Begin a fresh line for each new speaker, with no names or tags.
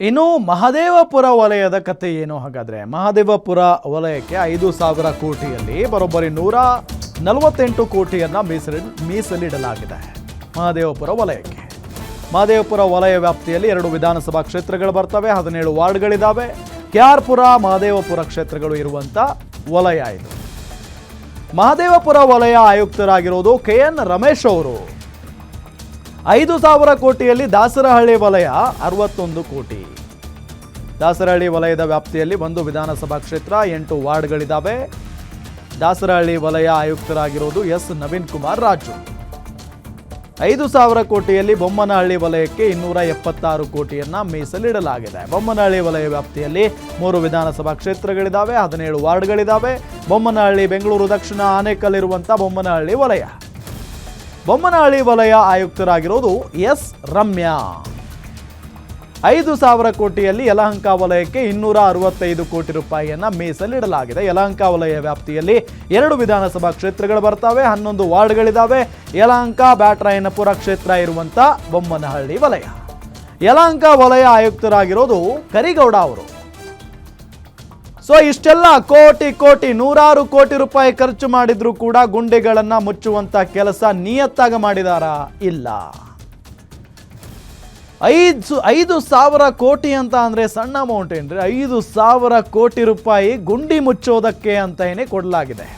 ಇನ್ನು ಮಹದೇವಪುರ ವಲಯದ ಕತೆ ಏನು ಹಾಗಾದ್ರೆ? ಮಹದೇವಪುರ ವಲಯಕ್ಕೆ ಐದು ಸಾವಿರ ಕೋಟಿಯಲ್ಲಿ ಬರೋಬ್ಬರಿ ನೂರ ನಲವತ್ತೆಂಟು ಕೋಟಿಯನ್ನ ಮೀಸಲಿ, ಮೀಸಲಿಡಲಾಗಿದೆ ಮಹದೇವಪುರ ವಲಯಕ್ಕೆ. ಮಹದೇವಪುರ ವಲಯ ವ್ಯಾಪ್ತಿಯಲ್ಲಿ ಎರಡು ವಿಧಾನಸಭಾ ಕ್ಷೇತ್ರಗಳು ಬರ್ತವೆ, ಹದಿನೇಳು ವಾರ್ಡ್ಗಳಿದ್ದಾವೆ ಕೆ ಮಹದೇವಪುರ ಕ್ಷೇತ್ರಗಳು ಇರುವಂತ ವಲಯ ಇದು. ಮಹದೇವಪುರ ವಲಯ ಆಯುಕ್ತರಾಗಿರೋದು ಕೆ ಎನ್ ರಮೇಶ್ ಅವರು. ಐದು ಸಾವಿರ ಕೋಟಿಯಲ್ಲಿ ದಾಸರಹಳ್ಳಿ ವಲಯ, ಅರವತ್ತೊಂದು ಕೋಟಿ. ದಾಸರಹಳ್ಳಿ ವಲಯದ ವ್ಯಾಪ್ತಿಯಲ್ಲಿ ಒಂದು ವಿಧಾನಸಭಾ ಕ್ಷೇತ್ರ, ಎಂಟು ವಾರ್ಡ್ಗಳಿದ್ದಾವೆ ದಾಸರಹಳ್ಳಿ ವಲಯ ಆಯುಕ್ತರಾಗಿರೋದು ಎಸ್. ನವೀನ್ ಕುಮಾರ್ ರಾಜು. ಐದು ಸಾವಿರ ಕೋಟಿಯಲ್ಲಿ ಬೊಮ್ಮನಹಳ್ಳಿ ವಲಯಕ್ಕೆ ಇನ್ನೂರ ಎಪ್ಪತ್ತಾರು ಕೋಟಿಯನ್ನ ಮೀಸಲಿಡಲಾಗಿದೆ. ಬೊಮ್ಮನಹಳ್ಳಿ ವಲಯ ವ್ಯಾಪ್ತಿಯಲ್ಲಿ ಮೂರು ವಿಧಾನಸಭಾ ಕ್ಷೇತ್ರಗಳಿದ್ದಾವೆ ಹದಿನೇಳು ವಾರ್ಡ್ಗಳಿದ್ದಾವೆ ಬೊಮ್ಮನಹಳ್ಳಿ, ಬೆಂಗಳೂರು ದಕ್ಷಿಣ ಆನೇಕಲ್ ಇರುವಂಥ ಬೊಮ್ಮನಹಳ್ಳಿ ವಲಯ. ಬೊಮ್ಮನಹಳ್ಳಿ ವಲಯ ಆಯುಕ್ತರಾಗಿರೋದು ಎಸ್ ರಮ್ಯಾ. ಐದು ಸಾವಿರ ಕೋಟಿಯಲ್ಲಿ ಯಲಹಂಕ ವಲಯಕ್ಕೆ ಇನ್ನೂರ ಅರವತ್ತೈದು ಕೋಟಿ ರೂಪಾಯಿಯನ್ನು ಮೀಸಲಿಡಲಾಗಿದೆ. ಯಲಹಂಕ ವಲಯ ವ್ಯಾಪ್ತಿಯಲ್ಲಿ ಎರಡು ವಿಧಾನಸಭಾ ಕ್ಷೇತ್ರಗಳು ಬರ್ತವೆ, ಹನ್ನೊಂದು ವಾರ್ಡ್ಗಳಿದ್ದಾವೆ ಯಲಹಂಕ ಬ್ಯಾಟರಾಯನಪುರ ಕ್ಷೇತ್ರ ಇರುವಂತ ಬೊಮ್ಮನಹಳ್ಳಿ ವಲಯ. ಯಲಹಂಕ ವಲಯ ಆಯುಕ್ತರಾಗಿರೋದು ಕರಿಗೌಡ ಅವರು. ಸೊ ಇಷ್ಟೆಲ್ಲ ಕೋಟಿ ಕೋಟಿ, ನೂರಾರು ಕೋಟಿ ರೂಪಾಯಿ ಖರ್ಚು ಮಾಡಿದ್ರು ಕೂಡ ಗುಂಡಿಗಳನ್ನ ಮುಚ್ಚುವಂತ ಕೆಲಸ ನಿಯತ್ತಾಗ ಮಾಡಿದಾರಾ? ಇಲ್ಲ. ಐದು ಐದು ಸಾವಿರ ಕೋಟಿ ಅಂತ ಅಂದ್ರೆ ಸಣ್ಣ ಅಮೌಂಟ್ ಏನ್ರಿ? ಐದು ಸಾವಿರ ಕೋಟಿ ರೂಪಾಯಿ ಗುಂಡಿ ಮುಚ್ಚೋದಕ್ಕೆ ಅಂತ ಏನೇ ಕೊಡಲಾಗಿದೆ.